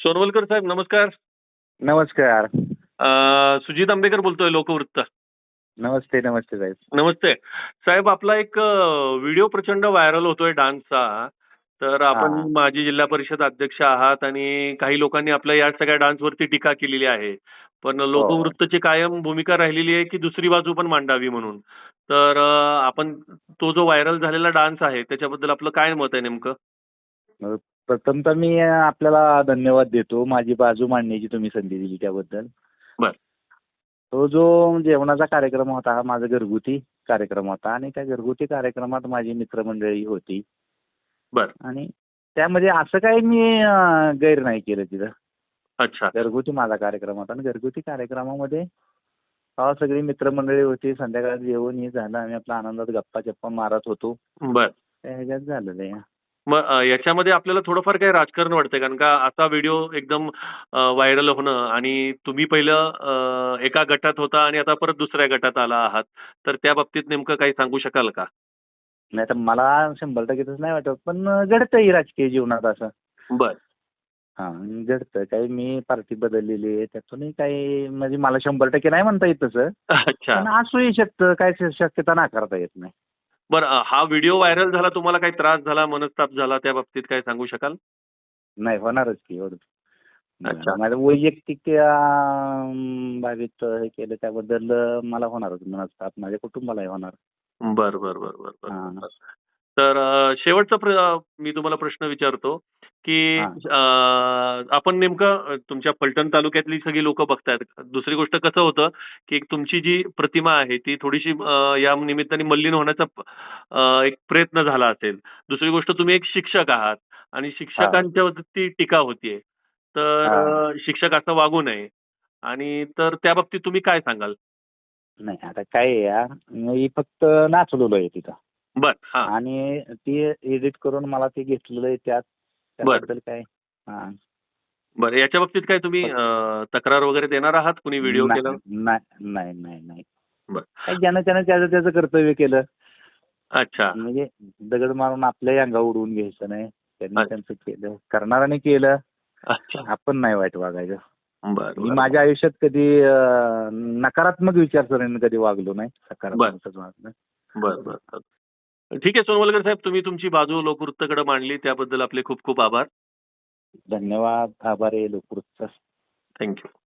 सोनवलकर साहेब नमस्कार. नमस्कार. सुजित आंबेकर बोलतोय लोकवृत्त. नमस्ते नमस्ते साहेब. नमस्ते. साहेब आपला एक व्हिडिओ प्रचंड व्हायरल होतोय डान्सचा. तर आपण हा. माजी जिल्हा परिषद अध्यक्ष आहात आणि काही लोकांनी आपल्या या सगळ्या डान्सवरती टीका केलेली आहे. पण लोकवृत्तची कायम भूमिका राहिलेली आहे की दुसरी बाजू पण मांडावी म्हणून. तर आपण तो जो व्हायरल झालेला डान्स आहे त्याच्याबद्दल आपलं काय मत आहे नेमकं? प्रथमतः मी आपल्याला धन्यवाद देतो. माझी बाजू मांडण्याची तुम्ही संधी दिली त्याबद्दल. बर. तो जो जेवणाचा कार्यक्रम होता हा माझा घरगुती कार्यक्रम होता आणि त्या घरगुती कार्यक्रमात माझी मित्रमंडळी होती. बर. आणि त्यामध्ये असं काही मी अं, गैर नाही केलं तिथं. अच्छा. घरगुती माझा कार्यक्रम होता आणि घरगुती कार्यक्रमामध्ये तेव्हा सगळी मित्रमंडळी होती. संध्याकाळी जेवण हे झालं. आम्ही आपल्या आनंदात गप्पा चप्पा मारत होतो. बर. त्या ह्याच्यात झालेलं आहे. मग याच्यामध्ये आपल्याला थोडंफार काही राजकारण वाटतंय कारण का असा व्हिडिओ एकदम व्हायरल होणं आणि तुम्ही पहिलं एका गटात होता आणि आता परत दुसऱ्या गटात आला आहात. तर त्या बाबतीत नेमकं काही सांगू शकाल का? नाही तर मला शंभर टक्के तसं नाही वाटत पण घडतंही राजकीय जीवनात असं. बर. हा घडतं काही मी पार्टी बदललेली आहे त्यातूनही काही म्हणजे मला शंभर टक्के नाही म्हणता येत तसं. अच्छा. पण असूही शकतं काय श- शक्यता नाकारता येत नाही. बर हा व्हिडिओ व्हायरल झाला तुम्हाला काही त्रास झाला मनस्ताप झाला त्या बाबतीत काय सांगू शकाल? नाही होणारच की एवढं अच्छा. माझं वैयक्तिक अं, बाबीत हे केलं त्याबद्दल मला होणारच मनस्ताप माझ्या कुटुंबालाही होणार. बर बर बर बर हा. तर अ, शेवटचा प्र- मी तुम्हाला प्रश्न विचारतो. की आपण नेमकं तुमच्या फलटण तालुक्यातली सगळी लोक बघतायत दुसरी गोष्ट कसं होतं की तुमची जी प्रतिमा आहे ती थोडीशी अ, या निमित्ताने मलिन होण्याचा प- अ, एक प्रयत्न झाला असेल. दुसरी गोष्ट तुम्ही एक शिक्षक आहात आणि शिक्षकांच्यावरती टीका होतीये. तर. अ, शिक्षक असं वागू नये. आणि तर त्या बाबतीत तुम्ही काय सांगाल? नाही आता काय आहे या, मी फक्त नाचलेलो आहे तिथं. बर हा. आणि ती एडिट करून मला ते घेतलेलं आहे त्यात. त्याबद्दल काय? हा. बरं याच्या बाबतीत काय तुम्ही तक्रार वगैरे देणार आहात? कुणी व्हिडिओ नाही केला? नाही नाही नाही नाही. बरं. काय ज्यानं त्यानं त्याचं त्याचं कर्तव्य केलं. अच्छा. म्हणजे दगड मारून आपल्याही अंगा उडवून घ्यायचं नाही. त्यांनी. त्यांचं केलं. करणाऱ्याने केलं. आपण नाही वाईट वागायचं. बरं मी. माझ्या आयुष्यात कधी नकारात्मक विचारसरणीने कधी वागलो नाही. सकारात्मकच वागलो बरं. ठीक आहे सोनवलकर साहेब तुम्ही तुमची बाजू लोकवृत्तकडे मांडली त्याबद्दल आपले खूप खूप आभार. धन्यवाद आभार आहे लोकवृत्त. थँक्यू